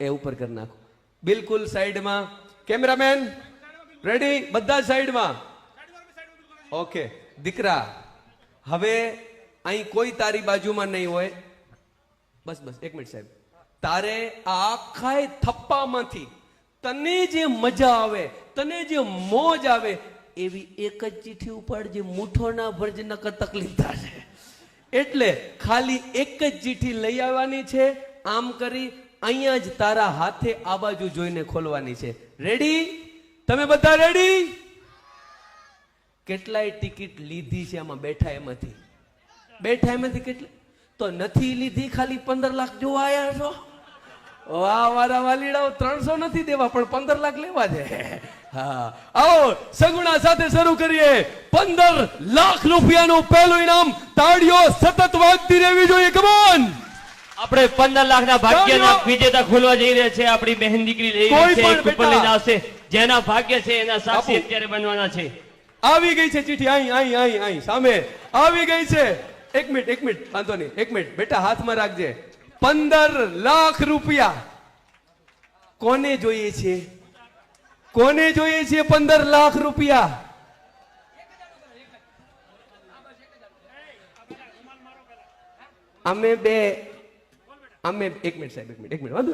એ ઉપર કરી નાખો. બિલકુલ સાઈડમાં. કેમેરામેન રેડી બધા સાઈડમાં? ઓકે દીકરા, હવે અહીં કોઈ તારી બાજુમાં નહીં હોય. બસ બસ, એક મિનિટ સાહેબ. તારે આ આખા થપ્પામાંથી તને જે મજા આવે, તને જે મોજ આવે, એવી એક જ ચીઠી ઉપાડજે મુઠોના ના ભરજે નકર તકલીફ થશે એટલે ખાલી એક જ ચીઠી લઈ આવવાની છે. આમ કરી અહીંયા જ તારા હાથે આ બાજુ જોઈને ખોલવાની છે. રેડી તમે બધા રેડી કેટલાય ટિકિટ લીધી છે આમાં બેઠા એમાંથી? બેઠા એમાંથી કેટલી? તો નથી લીધી, ખાલી પંદર લાખ જોવા આવ્યા છો? વાહ, વારા વાલીડાઓ, ત્રણસો નથી દેવા, પણ પંદર લાખ લેવા છે. હા. આવો, સગુણા સાથે શરૂ કરીએ. પંદર લાખ રૂપિયાનું પહેલું ઇનામ તાળીઓ સતત વાગતી રહેવી જોઈએ. કમોન આપણે પંદર લાખના ભાગ્યના તાળીઓ! વિજેતા ખોલવા જઈ રહ્યા છે. આપણી બહેન દીકરી લઈ રહી છે. લઈને આવશે. જેના ભાગ્ય છે એના સાક્ષી અત્યારે બનવાના છે. આવી ગઈ છે ચીઠી અહીં અહીં અહીં અહીં સામે. આવી ગઈ છે. એક મિનિટ એક મિનિટ. વાંધો નહીં. એક મિનિટ. બેટા હાથમાં રાખજે. પંદર લાખ રૂપિયા. કોને જોઈએ છે? કોને જોઈએ છે પંદર લાખ રૂપિયા? અમે બે અમે એક મિનિટ સાહેબ, એક મિનિટ એક મિનિટ. વાંધો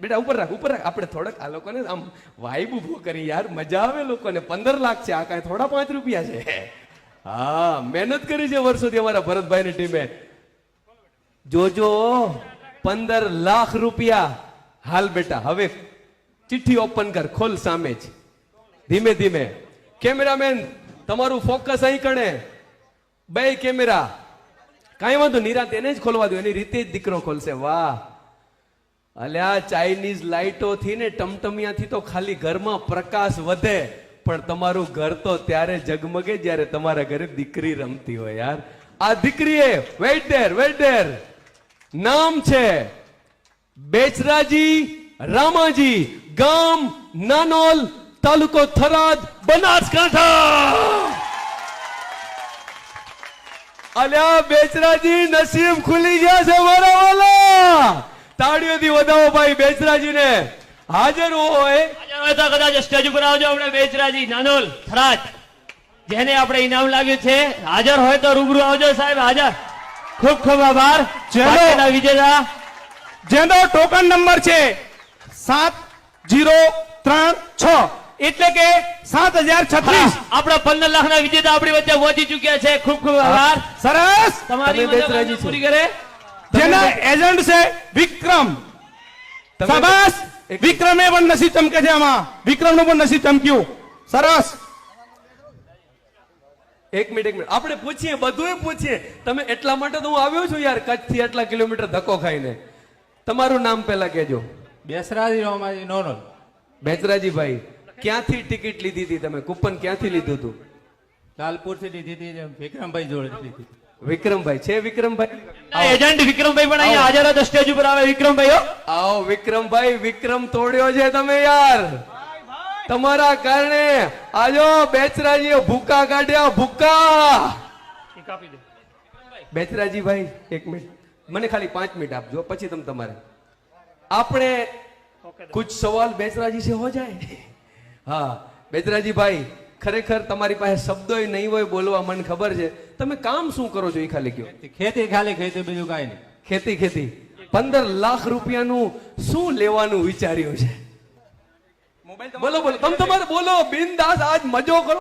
બેટા, ઉપર રાખ ઉપર રાખ. આપણે થોડાક આ લોકોને આમ વાઇબ ઊભો કરી યાર. મજા આવે લોકોને. પંદર લાખ છે. આ કાંઈ થોડા પાંચ રૂપિયા છે. હા, મહેનત કરી છે વર્ષોથી અમારા ભરતભાઈની ટીમે. જોજો, પંદર લાખ રૂપિયા. હાલ બેટા, હવે ચિઠ્ઠી ઓપન કર. ખોલ સામે જ. ધીમે ધીમે. કેમેરામેન, તમારું ફોકસ અહીં કણે. બે કેમેરા. કાંઈ વાંધો નિરાંત એને જ ખોલવા દો. એની રીતે જ દીકરો ખોલશે. વાહ. અલ્યા ચાઇનીઝ લાઇટોથી ને ટમટમિયાથી તો ખાલી ઘરમાં પ્રકાશ વધે. પણ તમારું ઘર તો ત્યારે જગમગે જ્યારે તમારા ઘરે દીકરી રમતી હોય યાર. આ દીકરીએ વેઇટ ધેર વેઇટ ધેર નામ છે બેચરાજી રામાજી, ગામ નાનોલ, તાલુકો થરાદ, બનાસકાંઠા. અલ્યા બેચરાજી નસીબ ખુલી ગયા છે મારા વાલા. તાળીઓથી વધાવો ભાઈ બેચરાજીને. હાજર હોય. હાજર તો કદાચ સ્ટેજ ઉપર આવજો આપણે બેચરાજી નાનોલ થરાજ જેને આપણે ઇનામ લાગ્યું છે હાજર હોય તો રૂબરૂ આવજો સાહેબ હાજર. ખૂબ ખૂબ આભાર. ભાગ્યના વિજેતા જેનો ટોકન નંબર છે સાત જીરો ત્રણ છ. એટલે કે સાત હજાર છત્રીસ. આપણા પંદર લાખના વિજેતા આપણી વચ્ચે પહોંચી ચૂક્યા છે. ખૂબ ખૂબ આભાર. સરસ. તમારી તમે પૂરી કરે. જેના એજન્ટ છે વિક્રમ. તમે- શાબાશ. વિક્રમે પણ નસીબ ચમકે છે આમાં. વિક્રમનું પણ નસીબ ચમક્યું. સરસ. એક મિનિટ એક મિનિટ. આપણે પૂછીએ બધું પૂછીએ. તમે એટલા માટે તો હું આવ્યો છું યાર કચ્છથી આટલા કિલોમીટર ધક્કો ખાઈને. તમારું નામ પહેલા કહેજો. બેસરાજી રોમાજી નોનોલ બેચરાજીભાઈ ક્યાંથી ટિકિટ લીધી હતી તમે? કૂપન ક્યાંથી લીધું હતું? લાલપુરથી લીધી હતી વિક્રમભાઈ જોડે વિક્રમભાઈ. છે વિક્રમભાઈ? એજન્ટ વિક્રમભાઈ પણ અહીંયા હાજર હતો સ્ટેજ ઉપર આવે વિક્રમભાઈ આવો વિક્રમભાઈ વિક્રમ તોડ્યો છે તમે યાર. તમારા કારણે આજો બેચરાજી ભૂકા કાઢ્યા ભૂકા. બેચરાજી ભાઈ એક મિનિટ. મને ખાલી પાંચ મિનિટ આપજો પછી તમે તમારે. આપણે કુછ સવાલ બેચરાજી છે હો જાય? હા બેદરાજીભાઈ ખરેખર તમારી પાસે શબ્દો નહીં હોય બોલવા મને ખબર છે. તમે કામ શું કરો છો એ ખાલી કયો ખેતી ખાલી ખેતી બીજું કાંઈ નહીં. ખેતી ખેતી. પંદર લાખ રૂપિયાનું શું લેવાનું વિચાર્યું છે? બોલો બોલો. તમે તમારે બોલો બિનદાસ આજ મજો કરો.